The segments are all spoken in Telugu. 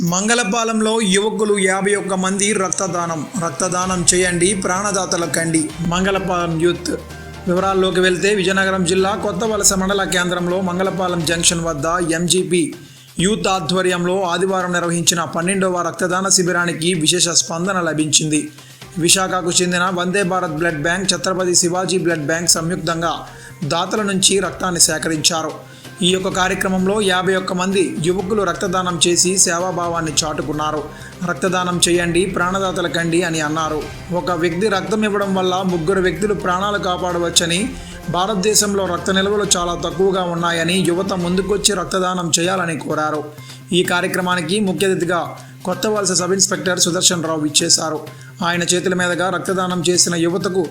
మంగళపాలెంలో యువకులు యాభై ఒక్క మంది రక్తదానం రక్తదానం చేయండి ప్రాణదాతల కండి. మంగళపాలెం యూత్ వివరాల్లోకి వెళ్తే విజయనగరం జిల్లా కొత్త వలస మండల కేంద్రంలో మంగళపాలెం జంక్షన్ వద్ద ఎంజీపీ యూత్ ఆధ్వర్యంలో ఆదివారం నిర్వహించిన పన్నెండవ రక్తదాన శిబిరానికి విశేష స్పందన లభించింది. విశాఖకు చెందిన Vande Bharat blood bank Chhatrapati Shivaji blood bank సంయుక్తంగా దాతల నుంచి రక్తాన్ని సేకరించారు. ఈ యొక్క కార్యక్రమంలో యాభై ఒక్క మంది యువకులు రక్తదానం చేసి సేవాభావాన్ని చాటుకున్నారు. రక్తదానం చేయండి ప్రాణదాతల కండి అని అన్నారు. ఒక వ్యక్తి రక్తం ఇవ్వడం వల్ల ముగ్గురు వ్యక్తులు ప్రాణాలు కాపాడవచ్చని భారతదేశంలో రక్త నిల్వలు చాలా తక్కువగా ఉన్నాయని యువత ముందుకొచ్చి రక్తదానం చేయాలని కోరారు. ఈ కార్యక్రమానికి ముఖ్య అతిథిగా కొత్త వలస సబ్ ఇన్స్పెక్టర్ సుదర్శన్ రావు ఇచ్చేశారు ఆయన చేతుల మీదుగా రక్తదానం చేసిన యువతకు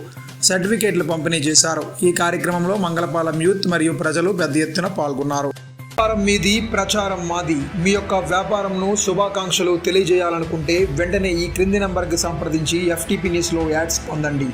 సర్టిఫికేట్లు పంపిణీ చేశారు. ఈ కార్యక్రమంలో మంగళపాలెం యూత్ మరియు ప్రజలు పెద్ద ఎత్తున పాల్గొన్నారు. వ్యాపారం మీది ప్రచారం మాది. మీ యొక్క వ్యాపారంను శుభాకాంక్షలు తెలియజేయాలనుకుంటే వెంటనే ఈ క్రింది నంబర్కి సంప్రదించి ఎఫ్టీపీ న్యూస్లో యాడ్స్ పొందండి.